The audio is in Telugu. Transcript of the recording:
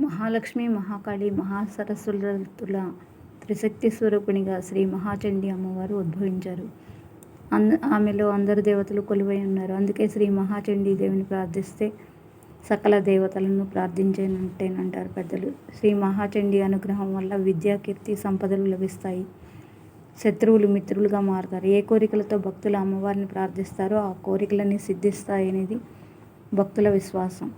మహాలక్ష్మి మహాకాళి మహాసరస్వతుల త్రిశక్తి స్వరూపిణిగా శ్రీ మహాచండీ అమ్మవారు ఉద్భవించారు. అంద ఆమెలో అందరు దేవతలు కొలువై ఉన్నారు. అందుకే శ్రీ మహాచండీ దేవిని ప్రార్థిస్తే సకల దేవతలను ప్రార్థించేనంటేనంటారు పెద్దలు. శ్రీ మహాచండీ అనుగ్రహం వల్ల విద్యా కీర్తి సంపదలు లభిస్తాయి. శత్రువులు మిత్రులుగా మారుతారు. ఏ కోరికలతో భక్తులు అమ్మవారిని ప్రార్థిస్తారో ఆ కోరికలన్నీ సిద్ధిస్తాయనేది భక్తుల విశ్వాసం.